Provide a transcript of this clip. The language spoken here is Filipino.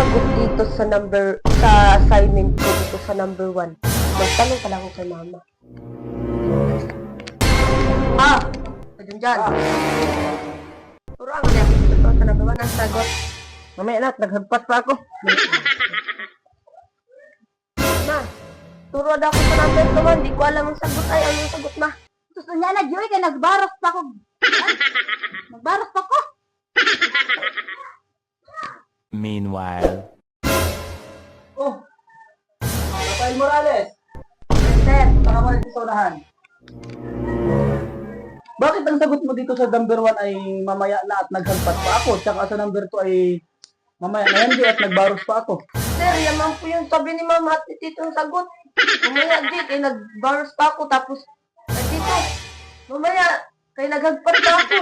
sagot dito sa number, sa assignment ko dito sa number one? Magtanong ka lang ako kay mama. Ah! Pwede dyan. Puro ang yan. Ito sa number one ang sagot. Mamaya na, naghagpas pa ako. Ma, turo na ako sa number two man. Di ko alam ang sagot. Ay, ano ang sagot, ma? Gusto niya na, Joy, kaya nagbaros pa ako. Ah, nagbaros pa ko. Meanwhile. Oh! Rafael Morales! Sir, Punta ka muna dito sa unahan. Bakit ang sagot mo dito sa number 1 ay mamaya na at naghagpas pa ako? Tsaka sa number 2 ay mamaya na hindi at nagbaros pa ako. sir, yaman po yung sabi ni mama at tito ang sagot. Mamaya, di, kay nag-bars pa ako. Tapos, ay, tito, mamaya, kay naghagpar pa ako.